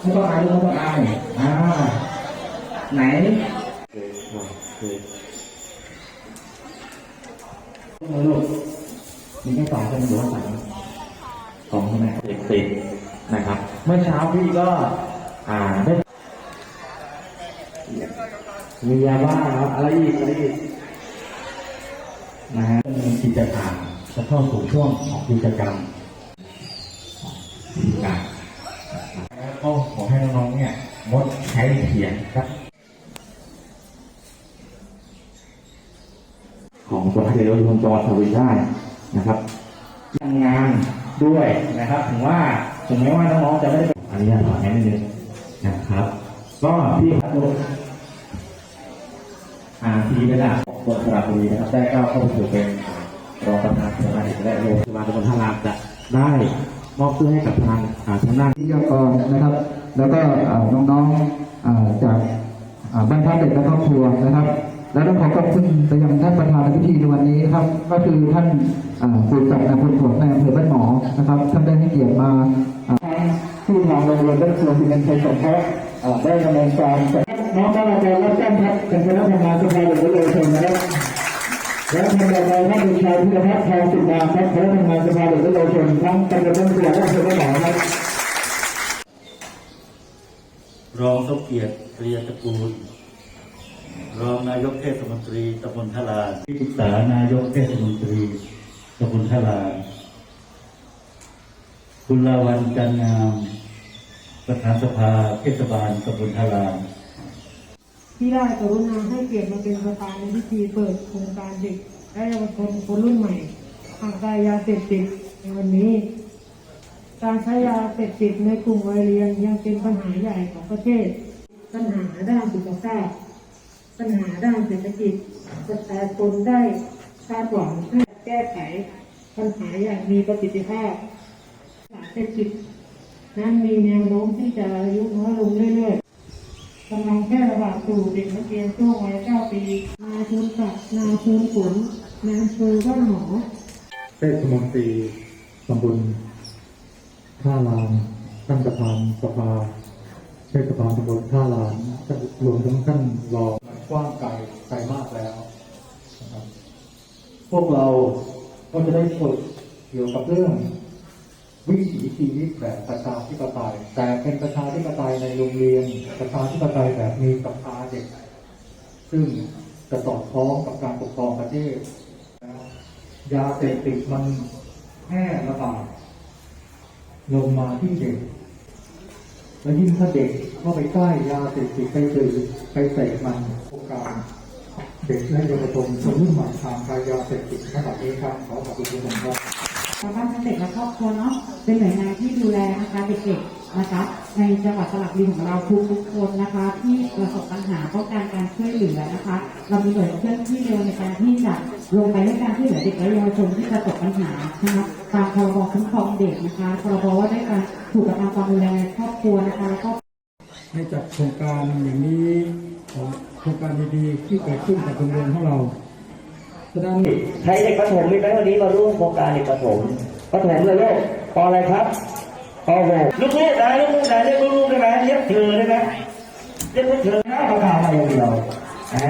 ไม่ต้องอายไม่ต้องอายอ่าไหนลูกมีแค่สองคนหรือว่าสามสองใช่ไหมเด็กสิบนะครับ เมื่อเช้าพี่ก็อ่าได้มียาบ้าครับอะไรอีกอะไรอีกนะฮะเป็นกิจกรรมจะเข้าสู่ช่วงของกิจกรรมการแล้วก็ขอ ให้น้องๆเนี่ยงดใช้เสียงครับ ของสภาเยวชนจังหวัดสระบุรีได้นะครับทำงานด้วยนะครับถึงว่าถึงแม้ว่าน้องๆจะไม่ได้อันนี้ถอนให้นิดนึงนะครับ ก็พี่ครับอาทีเวลาของคนสระบุรีนะครับได้ก้าวเข้าสู่เป็นรองประธานสภาเด็กและโรงพยาบาลตำบลท่ารามจะได้มอบเสื้อให้กับทางทางด้านวิทยกรนะครับ แล้วก็น้องๆจากบ้านพักเด็กและครอบครัวนะครับ แล้วต้องขอขอบคุณไปยังท่านประธานในพิธีในวันนี้ครับ ก็คือท่านครูจักรนายพลผลในอำเภอบ้านหมอนะครับท่านได้ให้เกียรติมาที่ทางโรงเรียนได้ครัวสิเงินชัยสงเคราะห์ได้ดำเนินการน้องๆอาจารย์รับแจ้งครับเป็นคณะทำงานสภาเด็กและเยาวชนนะครับและทางเราท่านเป็นชายพิรพัฒน์ทองสุนามครับคณะทำงานสภาเด็กและเยาวชนทั้งตำบลต้นเสือและอำเภอบ้านหมอครับ รองสมเกียรติเรียนตระกูล รองนายกเทศมนตรีตำบลทลานที่ปรึกษานายกเทศมนตรีตำบลทลานคุณลาวันจันงาม ประธานสภาเทศบาลตำบลทลานที่ได้กรุณาให้เกียรติมาเป็นประธานในพิธีเปิดโครงการเด็กและเยาวชนคนรุ่นใหม่ห่างไกลยาเสพติดในวันนี้ การใช้ยาเสพติดในกลุ่มวัยเรียนยังเป็นปัญหาใหญ่ของประเทศ ปัญหาด้านสุขภาพ ปัญหาด้านเศรษฐกิจประชาชนได้คาดหวังให้แก้ไขปัญหาอย่างมีประสิทธิภาพสารเสพติดนั้นมีแนวโน้มที่จะอายุน้อยลงเรื่อยๆกำลังแพร่ระบาดสู่เด็กนักเรียนช่วงวัย9ปีนายชนศักดิ์นายชนผลนายอำเภอบ้านหมอเทศมนตรีตำบล ท่าลานท่านประธานสภาเทศบาลตำบลท่าลานรวมทั้งท่านรองกว้างไกลไกลมากแล้วนะครับพวกเราก็จะได้ฝึกเกี่ยวกับเรื่อง วิถีชีวิตแบบประชาธิปไตยแต่เป็นประชาธิปไตยในโรงเรียนประชาธิปไตยแบบมีกับตาเด็ก ซึ่งจะสอดคล้องกับการปกครองประเทศยาเสพติดมันแพร่ระบาด ลงมาที่เด็ก และยิ่งถ้าเด็กเข้าไปใกล้ยาเสพติดไปดื่มไปเสพมันโอกาสเด็กและเยาวชนคนรุ่นใหม่ทางกายยาเสพติดนะครับเองครับขอขอบคุณทุกคนครับชาวบ้านเกษตรและครอบครัวเนาะเป็นหน่วยงานที่ดูแลนะคะเด็กๆนะคะในจังหวัดสระบุรีของเราทุกๆคนนะคะ ที่ประสบปัญหาต้องการการช่วยเหลือนะคะ เรามีหน่วยเคลื่อนที่เร็วในการที่จะลงไปให้การช่วยเหลือเด็กและเยาวชนที่ประสบปัญหานะคะ ตามพรบคุ้มครองเด็กนะคะพรบว่าด้วยการถูกกระทำความรุนแรงในครอบครัวนะคะแล้วก็ให้จัดโครงการอย่างนี้ของโครงการดีๆที่เกิดขึ้นกับโรงเรียนของเราฉะนั้นใช้เด็กประถมมีไหมวันนี้มาร่วมโครงการเด็กประถมประถมเลยลูกปออะไรครับปอหกลูกๆนะลูกๆนะเรียกลูกๆได้ไหมเรียกเธอได้ไหมเรียกพวกเธอนะประกาศมาอย่างเดียวอ่า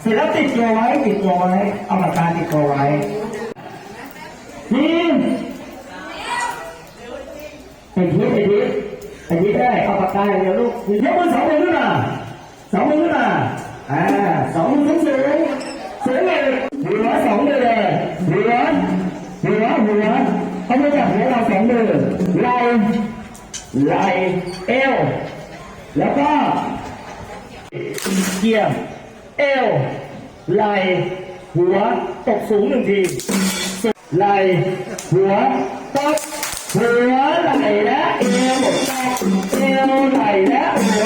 เสร็จแล้วติดตัวไว้ติดตัวไว้เอาปากกาติดตัวไว้ทีมไอ้ทิศไอ้ทิศไอ้ทิศ ได้เอาปากกาอย่างเดียวลูกยกมือสองมือขึ้นมาสองมือขึ้นมาอ่าสองมือสูงสูงสูงเลยหัวสองมือเลยหัวหัวหัวเขาไม่จับหัวเราสองมือไหล่ไหล่เอวแล้วก็เกี่ยมเอวไหล่หัวตกสูงหนึ่งทีไหล่หัวตกหัวไหล่และเอว ตกเ